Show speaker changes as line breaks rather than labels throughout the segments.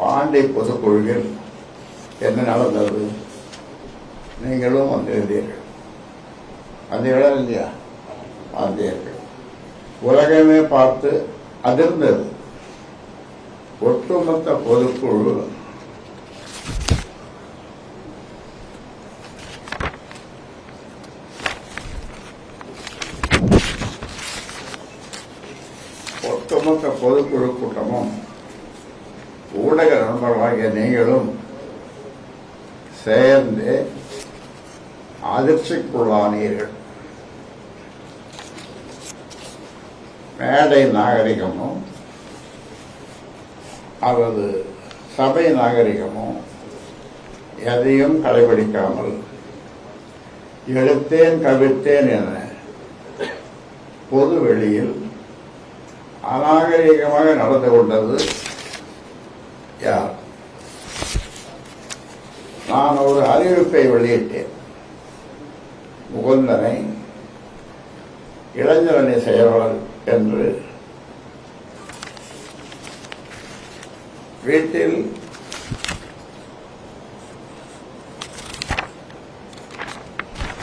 பாண்டி பொதுக்குழுவில் என்ன நடந்தது? நீங்களும் வந்திருந்தீர்கள் வந்தீர்களா இல்லையா? வந்தீர்கள் உலகமே பார்த்து அதிர்ந்தது. ஒட்டுமொத்த பொதுக்குழு ஒட்டுமொத்த பொதுக்குழு கூட்டமும் ஊடக நண்பர்களாகிய நீங்களும் சேர்ந்து அதிர்ச்சிக்குள்ளானீர்கள். மேடை நாகரிகமும் அல்லது சபை நாகரிகமும் எதையும் கடைபிடிக்காமல் எடுத்தேன் கவிழ்த்தேன் என பொது வெளியில் அநாகரிகமாக நடந்து கொண்டது யார் நான் ஒரு அறிவிப்பை வெளியிட்டேன். முகுந்தனை இளைஞரணி செயலாளர் என்று வீட்டில்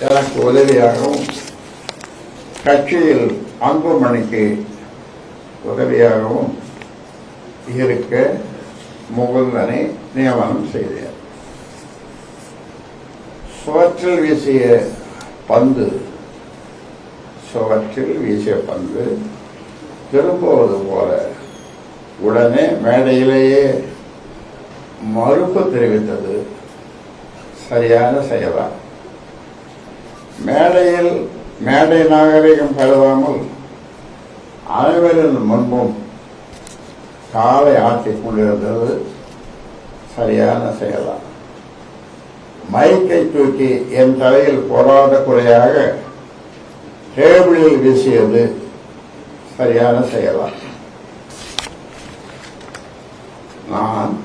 எனக்கு உதவியாகவும் கட்சியில் அன்புமணிக்கு உதவியாகவும் இருக்க முகுந்தனை நியமனம் செய்தார். சுவற்றில் வீசிய பந்து சுவற்றில் வீசிய பந்து திரும்புவது போல உடனே மேடையிலேயே மறுப்பு தெரிவித்தது. சரியான செயலா மேடையில் மேடை நாகரிகம் கருதாமல் அனைவரின் முன்பும் காலை ஆட்டிக் கொண்டிருந்தது சரியான செயலா. மைக்கை தூக்கி என் தலையில் போராட குறையாக டேபிளில் வீசியது சரியான செயலா. நான்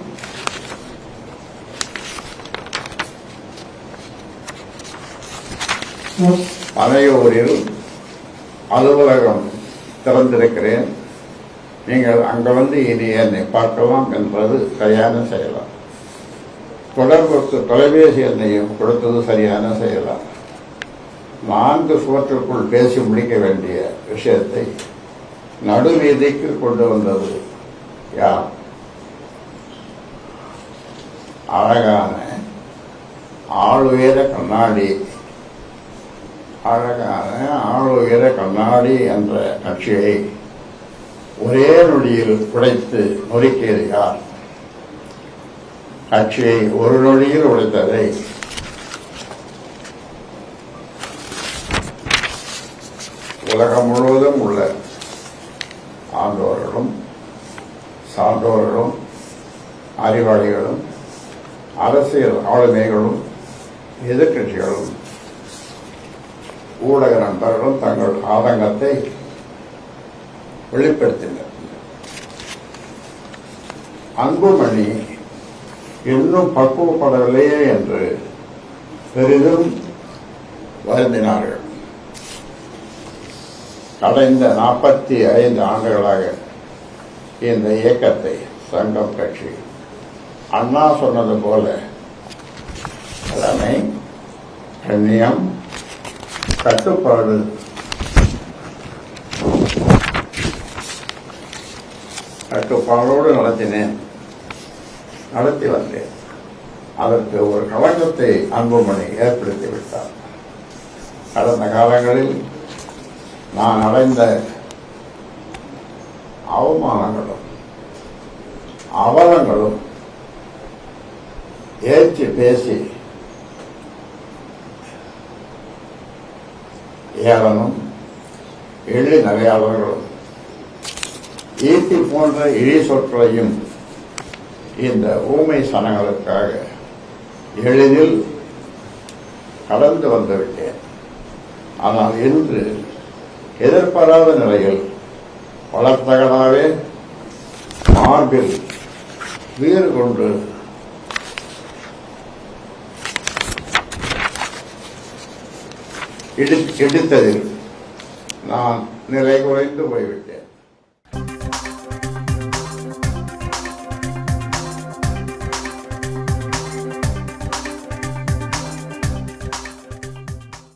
பனையூரில் அலுவலகம் திறந்திருக்கிறேன். நீங்கள் அங்கே வந்து இனி என்னை பார்க்கலாம் என்பது சரியான செயலாம் தொடர்பு தொலைபேசி எண்ணையும் கொடுத்தது சரியான செயலாம் நான்கு சுவற்றுக்குள் பேசி முடிக்க வேண்டிய விஷயத்தை நடுவீதிக்கு கொண்டு வந்தது யார்? அழகான ஆளுயர கண்ணாடி. அழகான ஆளுயர கண்ணாடி என்ற கட்சியை ஒரே நொடியில் உடைத்து நொறுக்கியது யார்? கட்சியை ஒரு நொடியில் உடைத்ததை. உலகம் முழுவதும் உள்ள ஆண்டோர்களும் சான்றோர்களும் அறிவாளிகளும் அரசியல் ஆளுமைகளும் எதிர்க்கட்சிகளும் ஊடக நண்பர்களும் தங்கள் ஆதங்கத்தை வெளிப்படுத்தினர் அன்புமணி இன்னும் பக்குவப்படவில்லையே என்று பெரிதும் வருந்தினார்கள். கடந்த நாற்பத்தி ஐந்து ஆண்டுகளாக இந்த இயக்கத்தை சங்கம் கட்சி அண்ணா சொன்னது போல தலைமை கண்ணியம் கட்டுப்பாடு கட்டுப்பாடோடு நடத்தினேன். நடத்தி வந்தேன். அதற்கு ஒரு களங்கத்தை அன்புமணி ஏற்படுத்தி விட்டார். கடந்த காலங்களில் நான் அடைந்த அவமானங்களும் அவலங்களும் ஏற்றி பேசி ஏளனும் எள்ளி நகையாளர்களும் ஈட்டி போன்ற இழை சொற்களையும் இந்த ஊமை சனங்களுக்காக எளிதில் கடந்து வந்துவிட்டேன். ஆனால் இன்று எதிர்பாராத நிலையில் வளர்த்தகனாவே மார்பில் வீறு கொண்டு இடித்ததில் நான் நிலை குறைந்து போய்விட்டேன்.